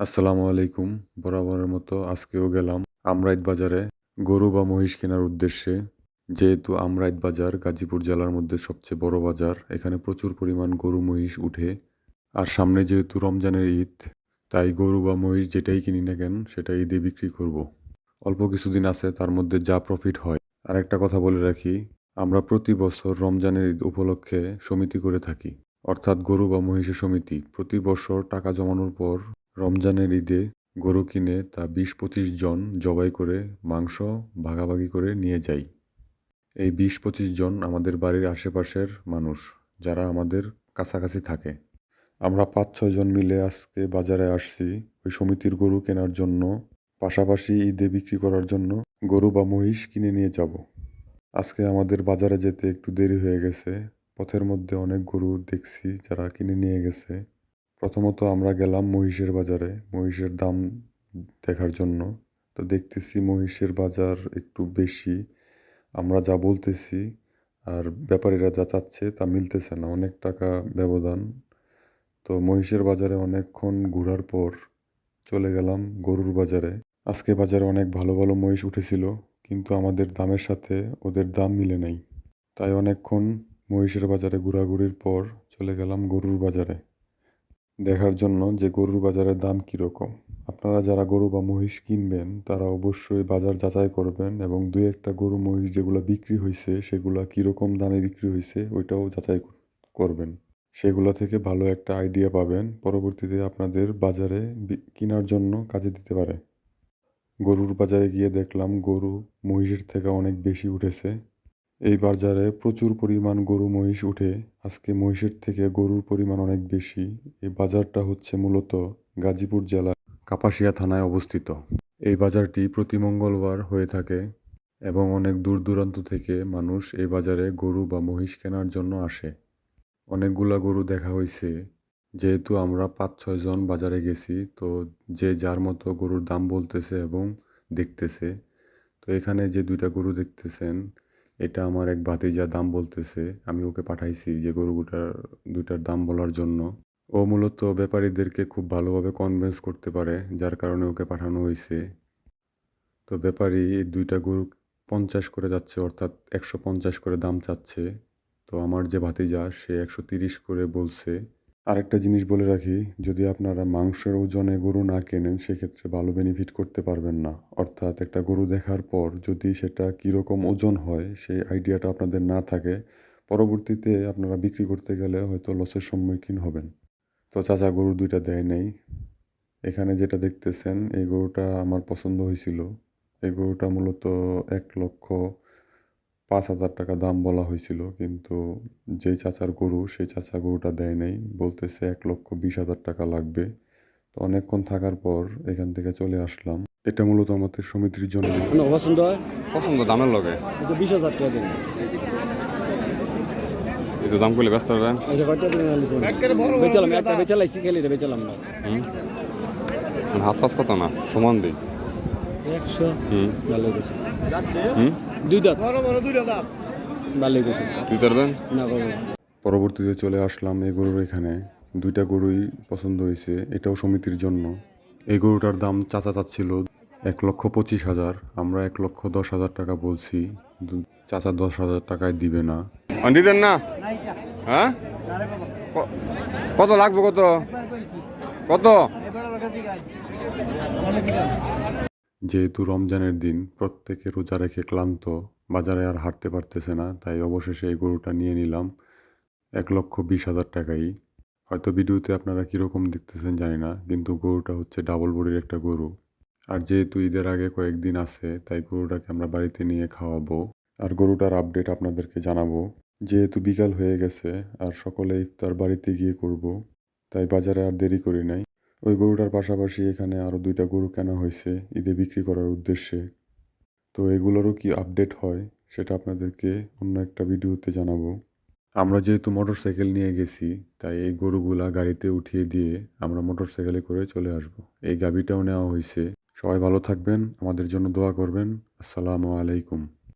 আসসালামু আলাইকুম। বরাবরের মতো আজকেও গেলাম আমরাইত বাজারে। গরু বা মহিষ কেনার উদ্দেশ্যে। যেহেতু আমরাইত বাজার গাজীপুর জেলার মধ্যে সবচেয়ে বড় বাজার, এখানে প্রচুর পরিমাণ গরু, মহিষ উঠে। আর সামনে যেহেতু রমজানের ঈদ, তাই গরু বা মহিষ যেটাই কিনি না কেন সেটা ঈদে বিক্রি করব। অল্প কিছুদিন আছে, তার মধ্যে যা প্রফিট হয়। আর একটা কথা বলে রাখি, আমরা প্রতি বছর রমজানের ঈদ উপলক্ষে সমিতি করে থাকি। অর্থাৎ গরু বা মহিষের সমিতি। প্রতি বছর টাকা জমানোর পর রমজানের ঈদে গরু কিনে তা বিশ পঁচিশ জন জবাই করে, মাংস ভাগাভাগি করে নিয়ে যাই। এই বিশ পঁচিশ জন আমাদের বাড়ির আশেপাশের মানুষ, যারা আমাদের কাছাকাছি থাকে। আমরা পাঁচ ছয় জন মিলে আজকে বাজারে আসছি ওই সমিতির গরু কেনার জন্য। পাশাপাশি ঈদে বিক্রি করার জন্য গরু বা মহিষ কিনে নিয়ে যাব। আজকে আমাদের বাজারে যেতে একটু দেরি হয়ে গেছে। পথের মধ্যে অনেক গরু দেখছি যারা কিনে নিয়ে গেছে। প্রথমত আমরা গেলাম মহিষের বাজারে, মহিষের দাম দেখার জন্য। তো দেখতেছি মহিষের বাজার একটু বেশি। আমরা যা বলতেছি আর ব্যাপারীরা যা চাচ্ছে তা মিলতেছে না, অনেক টাকা ব্যবধান। তো মহিষের বাজারে অনেকক্ষণ ঘোরার পর চলে গেলাম গরুর বাজারে। আজকে বাজারে অনেক ভালো ভালো মহিষ উঠেছিল, কিন্তু আমাদের দামের সাথে ওদের দাম মিলে নাই। তাই অনেকক্ষণ মহিষের বাজারে ঘোরাঘুরির পর চলে গেলাম গরুর বাজারে। দেখার জন্য যে গরুর বাজারের দাম কীরকম। আপনারা যারা গরু বা মহিষ কিনবেন, তারা অবশ্যই বাজার যাচাই করবেন এবং দুই একটা গরু মহিষ যেগুলো বিক্রি হয়েছে সেগুলো কীরকম দামে বিক্রি হয়েছে ওইটাও যাচাই করবেন। সেগুলো থেকে ভালো একটা আইডিয়া পাবেন, পরবর্তীতে আপনাদের বাজারে কেনার জন্য কাজে দিতে পারে। গরুর বাজারে গিয়ে দেখলাম গরু মহিষের থেকে অনেক বেশি উঠেছে। এই বাজারে প্রচুর পরিমাণ গরু মহিষ উঠে আজকে মহিষের থেকে গরুর পরিমাণ অনেক বেশি। এই বাজারটা হচ্ছে মূলত গাজীপুর জেলার কাপাসিয়া থানায় অবস্থিত। এই বাজারটি প্রতি মঙ্গলবার হয়ে থাকে এবং অনেক দূর দূরান্ত থেকে মানুষ এই বাজারে গরু বা মহিষ কেনার জন্য আসে। অনেকগুলা গরু দেখা হয়েছে যেহেতু আমরা পাঁচ, ছয় জন বাজারে গেছি, তো যে যার মতো গরুর দাম বলতেছে এবং দেখতেছে। তো এখানে যে দুইটা গরু দেখতেছেন এটা আমার এক ভাতিজা দাম বলতেছে, আমি ওকে পাঠাইছি যে গরুটার দুইটার দাম বলার জন্য। ও মূলত ব্যাপারীদেরকে খুব ভালোভাবে কনভিন্স করতে পারে, যার কারণে ওকে পাঠানো হয়েছে তো ব্যাপারী দুইটা গরু পঞ্চাশ করে যাচ্ছে, অর্থাৎ একশো পঞ্চাশ করে দাম চাচ্ছে। তো আমার যে ভাতিজা, সে একশো তিরিশ করে বলছে। আরেকটা জিনিস বলে রাখি, যদি আপনারা মাংসের ওজনে গরু না কেনেন, সেক্ষেত্রে ভালো বেনিফিট করতে পারবেন না। অর্থাৎ একটা গরু দেখার পর যদি সেটা কীরকম ওজন হয়, সেই আইডিয়াটা আপনাদের না থাকে, পরবর্তীতে আপনারা বিক্রি করতে গেলে হয়তো লসের সম্মুখীন হবেন। তো চাচা, গরু দুইটা দেয় নাই। এখানে যেটা দেখতেছেন, এই গরুটা আমার পছন্দ হয়েছিল। এই গরুটা মূলত এক লক্ষ পাঁচ হাজার টাকা দাম বলা হয়েছিল কিন্তু যেই চাচার গরু সেই চাচা গরুটা দেয় নাই। বলতেছে এক লক্ষ বিশ হাজার টাকা লাগবে। তো অনেকক্ষণ থাকার পর এখান থেকে চলে আসলাম। এটা মূলত আমাদের সমিতির জন্য। পছন্দ হয়? পছন্দ দামের লগে। বিশ হাজার টাকা দিন। এই তো দাম করলে ব্যস্ত হবেন এই কয়টা দিন বেচালাম একটা বেচালাইছি খেলি রে বেচালাম হুম? হাত পাস কত না? সমান দিই। একশো হুম। ভালো গেছে। হুম? দুই দাঁত? ভালো গেছে। তুই পারবেন না পরবর্তীতে চলে আসলাম এই গরুর এখানে। দুইটা গরুই পছন্দ হয়েছে এটাও সমিতির জন্য। এই গরুটার দাম চাচা চাচ্ছিল এক লক্ষ পঁচিশ হাজার আমরা এক লক্ষ দশ হাজার টাকা বলছি। চাচা দশ হাজার টাকায় দিবে না। দিতেন না? হ্যাঁ? কত লাগবে কত? কত? যেহেতু রমজানের দিন প্রত্যেকে রোজা রেখে ক্লান্ত, বাজারে আর হাঁটতে পারতেছে না, তাই অবশেষে এই গরুটা নিয়ে নিলাম এক লক্ষ বিশ হাজার টাকাই। হয়তো ভিডিওতে আপনারা কীরকম দেখতেছেন জানি না, কিন্তু গরুটা হচ্ছে ডাবল বডির একটা গরু। আর যেহেতু ঈদের আগে কয়েকদিন আছে, তাই গরুটাকে আমরা বাড়িতে নিয়ে খাওয়াবো। আর গরুটার আপডেট আপনাদেরকে জানাব। যেহেতু বিকাল হয়ে গেছে, আর সকলে ইফতার বাড়িতে গিয়ে করব, তাই বাজারে আর দেরি করি নাই। ওই গরুটার পাশাপাশি এখানে আরও দুইটা গরু কেনা হয়েছে ঈদে বিক্রি করার উদ্দেশ্যে। তো এগুলোরও কি আপডেট হয় সেটা আপনাদেরকে অন্য একটা ভিডিওতে জানাব। আমরা যেহেতু মোটরসাইকেল নিয়ে গেছি, তাই এই গরুগুলা গাড়িতে উঠিয়ে দিয়ে আমরা মোটরসাইকেলে করে চলে আসব। এই গাবিটাও নেওয়া হয়েছে। সবাই ভালো থাকবেন, আমাদের জন্য দোয়া করবেন। আসসালামু আলাইকুম।